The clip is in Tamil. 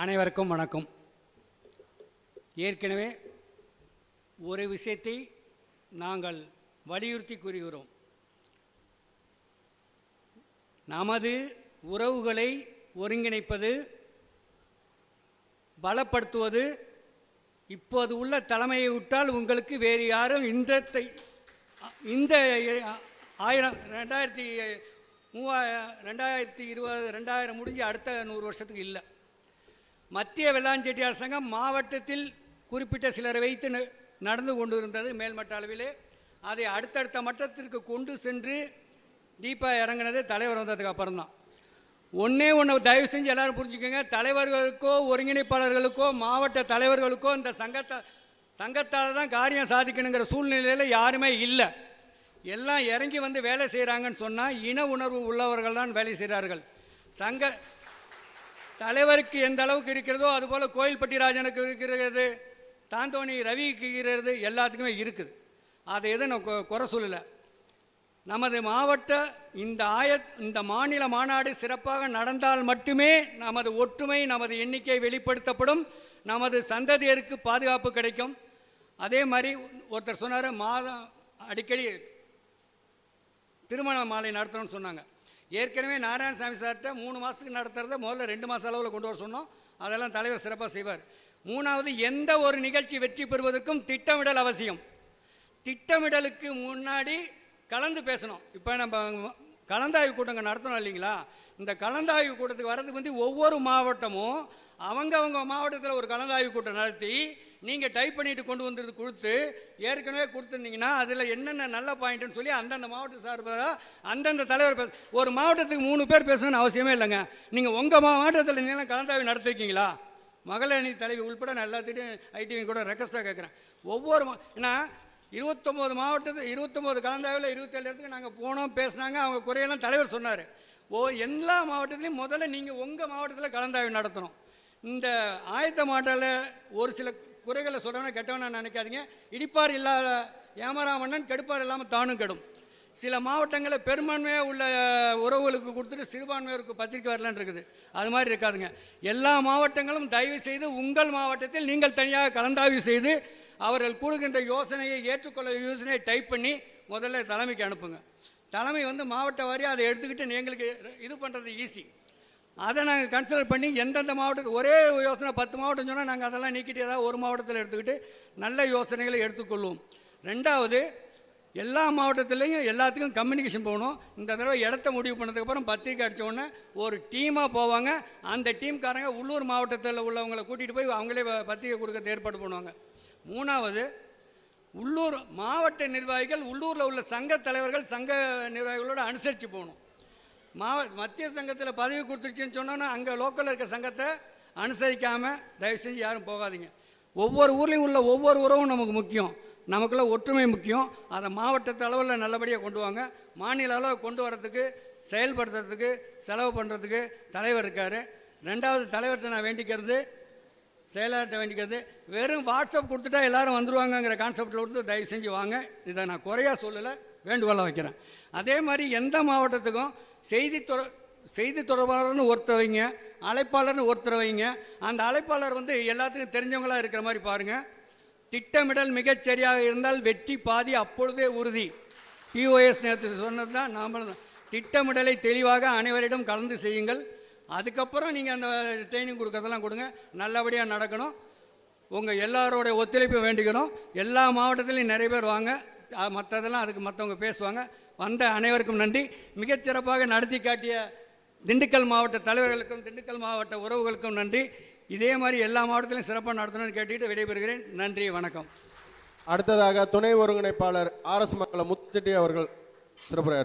அனைவருக்கும் வணக்கம். ஏற்கனவே ஒரு விஷயத்தை நாங்கள் வலியுறுத்தி கூறுகிறோம். நமது உறவுகளை ஒருங்கிணைப்பது பலப்படுத்துவது இப்போது உள்ள தலைமையை விட்டால் உங்களுக்கு வேறு யாரும் இந்த இந்த ஆயிரம் ரெண்டாயிரத்தி மூவா ரெண்டாயிரத்தி இருபது ரெண்டாயிரம் முடிஞ்சு அடுத்த நூறு வருஷத்துக்கு இல்லை. மத்திய வெள்ளாஞ்செட்டியார் சங்கம் மாவட்டத்தில் குறிப்பிட்ட சிலரை வைத்து ந- நடந்து கொண்டு இருந்தது மேல்மட்ட அளவிலே. அதை அடுத்தடுத்த மட்டத்திற்கு கொண்டு சென்று தீபா இறங்கினது தலைவர் வந்ததுக்கு அப்புறம் தான் ஒன்றே ஒன்று தயவு செஞ்சு எல்லாரும் புரிஞ்சுக்கோங்க. தலைவர்களுக்கோ ஒருங்கிணைப்பாளர்களுக்கோ மாவட்ட தலைவர்களுக்கோ இந்த சங்கத்தை சங்கத்தால் தான் காரியம் சாதிக்கணுங்கிற சூழ்நிலையில் யாருமே இல்லை. எல்லாம் இறங்கி வந்து வேலை செய்கிறாங்கன்னு சொன்னால் இன உணர்வு உள்ளவர்கள் தான் வேலை செய்கிறார்கள் சங்க தலைவருக்கு எந்த அளவுக்கு இருக்கிறதோ அதுபோல் கோயில்பட்டி ராஜனுக்கு இருக்கிறது தாந்தோணி ரவிக்கு இருக்கிறது எல்லாத்துக்குமே இருக்குது. அதை எதுவும் நான் கொ- குறை சொல்லலை. நமது மாவட்ட இந்த ஆய இந்த மாநில மாநாடு சிறப்பாக நடந்தால் மட்டுமே நமது ஒற்றுமை நமது எண்ணிக்கை வெளிப்படுத்தப்படும். நமது சந்ததியருக்கு பாதுகாப்பு கிடைக்கும். அதே மாதிரி ஒருத்தர் சொன்னார் மாதம் அடிக்கடி திருமண மாலை நடத்தணும்னு சொன்னாங்க. ஏற்கனவே நாராயணசாமி சார்கிட்ட மூணு மாதத்துக்கு நடத்துகிறத முதல்ல ரெண்டு மாத அளவில் கொண்டு வர சொன்னோம். அதெல்லாம் தலைவர் சிறப்பாக செய்வார். மூணாவது எந்த ஒரு நிகழ்ச்சி வெற்றி பெறுவதற்கும் திட்டமிடல் அவசியம். திட்டமிடலுக்கு முன்னாடி கலந்து பேசணும். இப்போ நம்ம கலந்தாய்வு கூட்டங்கள் நடத்தணும் இல்லைங்களா? இந்த கலந்தாய்வு கூட்டத்துக்கு வர்றதுக்கு வந்து ஒவ்வொரு மாவட்டமும் அவங்கவுங்க மாவட்டத்தில் ஒரு கலந்தாய்வு கூட்டம் நடத்தி நீங்கள் டைப் பண்ணிட்டு கொண்டு வந்து கொடுத்து ஏற்கனவே கொடுத்துருந்தீங்கன்னா அதில் என்னென்ன நல்ல பாயிண்ட்னு சொல்லி அந்தந்த மாவட்ட சார்பாக அந்தந்த தலைவர் பேச ஒரு மாவட்டத்துக்கு மூணு பேர் பேசணும்னு அவசியமே இல்லைங்க. நீங்கள் உங்கள் மாவட்டத்தில் நீங்களும் கலந்தாய்வு நடத்திருக்கீங்களா? மகளிர் அணி தலைவி உள்பட நான் எல்லாத்திட்டையும் ஐடிவி கூட ரெக்வஸ்ட்டாக கேட்குறேன். ஒவ்வொரு மா ஏன்னா இருபத்தொம்போது மாவட்டத்து இருபத்தொம்போது கலந்தாவில் இருபத்தேழு இடத்துக்கு நாங்கள் போனோம் பேசினாங்க அவங்க குறையெல்லாம் தலைவர் சொன்னார். ஓ எல்லா மாவட்டத்துலையும் முதல்ல நீங்கள் உங்கள் மாவட்டத்தில் கலந்தாய்வு நடத்தணும். இந்த ஆயத்த மாவட்டத்தில் ஒரு சில குறைகளை சொல்கிறவன கெட்டவனா நினைக்காதீங்க. இடிப்பார் இல்லாத ஏமரா மன்னன் கெடுப்பார் இல்லாமல் தானும் கெடும். சில மாவட்டங்களில் பெரும்பான்மையாக உள்ள உறவுகளுக்கு கொடுத்துட்டு சிறுபான்மையோருக்கு பத்திரிக்கை வரலான்னு இருக்குது. அது மாதிரி இருக்காதுங்க. எல்லா மாவட்டங்களும் தயவு செய்து உங்கள் மாவட்டத்தில் நீங்கள் தனியாக கலந்தாய்வு செய்து அவர்கள் கூடுகின்ற யோசனையை ஏற்றுக்கொள்ள யோசனையை டைப் பண்ணி முதல்ல தலைமைக்கு அனுப்புங்க. தலைமை வந்து மாவட்ட வாரியாக அதை எடுத்துக்கிட்டு எங்களுக்கு இது பண்ணுறது ஈஸி அதை நாங்கள் கன்சிடர் பண்ணி எந்தெந்த மாவட்டத்துக்கு ஒரே யோசனை பத்து மாவட்டம் சொன்னால் நாங்கள் அதெல்லாம் நீக்கிட்டு ஏதாவது ஒரு மாவட்டத்தில் எடுத்துக்கிட்டு நல்ல யோசனைகளை எடுத்துக்கொள்வோம். ரெண்டாவது எல்லா மாவட்டத்துலேயும் எல்லாத்துக்கும் கம்யூனிகேஷன் போகணும். இந்த தடவை இடத்த முடிவு பண்ணதுக்கப்புறம் பத்திரிக்கை அடிச்ச ஒரு டீமாக போவாங்க. அந்த டீம்காரங்க உள்ளூர் மாவட்டத்தில் உள்ளவங்களை கூட்டிகிட்டு போய் அவங்களே பத்திரிக்கை கொடுக்கறது ஏற்பாடு பண்ணுவாங்க. மூணாவது உள்ளூர் மாவட்ட நிர்வாகிகள் உள்ளூரில் உள்ள சங்க தலைவர்கள் சங்க நிர்வாகிகளோடு அனுசரித்து போகணும். மாவ மத்திய சங்கத்தில் பதவி கொடுத்துருச்சுன்னு சொன்னோன்னா அங்கே லோக்கலில் இருக்க சங்கத்தை அனுசரிக்காமல் தயவு செஞ்சு யாரும் போகாதீங்க. ஒவ்வொரு ஊர்லேயும் உள்ள ஒவ்வொரு உறவும் நமக்கு முக்கியம். நமக்குள்ள ஒற்றுமை முக்கியம். அதை மாவட்டத்து அளவில் நல்லபடியாக கொண்டு வாங்க. மாநில அளவில் கொண்டு வரத்துக்கு செயல்படுத்துறதுக்கு செலவு பண்ணுறதுக்கு தலைவர் இருக்கார். ரெண்டாவது தலைவர்கிட்ட நான் வேண்டிக்கிறது செயலாளர்கிட்ட வேண்டிக்கிறது வெறும் வாட்ஸ்அப் கொடுத்துட்டா எல்லாரும் வந்துடுவாங்கங்கிற கான்செப்டில் கொடுத்து தயவு செஞ்சு வாங்க. இதை நான் குறையாக சொல்லலை வேண்டுகோளாக வைக்கிறேன். அதே மாதிரி எந்த மாவட்டத்துக்கும் செய்தி தொட செய்தி தொடர்பாளர்னு ஒருத்தர் வைங்க அழைப்பாளர்னு ஒருத்தர் வைங்க அந்த அழைப்பாளர் வந்து எல்லாத்துக்கும் தெரிஞ்சவங்களாக இருக்கிற மாதிரி பாருங்கள் திட்டமிடல் மிகச்சரியாக இருந்தால் வெற்றி பாதி அப்பொழுதே உறுதி. டிஓஎஸ் நேற்று சொன்னது தான் நாமளும் திட்டமிடலை தெளிவாக அனைவரிடம் கலந்து செய்யுங்கள். அதுக்கப்புறம் நீங்கள் அந்த ட்ரைனிங் கொடுக்கறதெல்லாம் கொடுங்க. நல்லபடியாக நடக்கணும். உங்கள் எல்லாரோடைய ஒத்துழைப்பு வேண்டிக்கணும். எல்லா மாவட்டத்திலையும் நிறைய பேர் வாங்க. மற்றதெல்லாம் அதுக்கு மற்றவங்க பேசுவாங்க. வந்த அனைவருக்கும் நன்றி. மிகச்சிறப்பாக நடத்தி காட்டிய திண்டுக்கல் மாவட்ட தலைவர்களுக்கும் திண்டுக்கல் மாவட்ட உறவுகளுக்கும் நன்றி. இதே மாதிரி எல்லா மாவட்டத்திலையும் சிறப்பாக நடத்தணும்னு கேட்டுக்கிட்டு விடைபெறுகிறேன். நன்றி வணக்கம். அடுத்ததாக துணை ஒருங்கிணைப்பாளர் ஆர் எஸ் மக்களை முத்துச்செட்டி அவர்கள் சிறப்புரையாற்றுகிறார்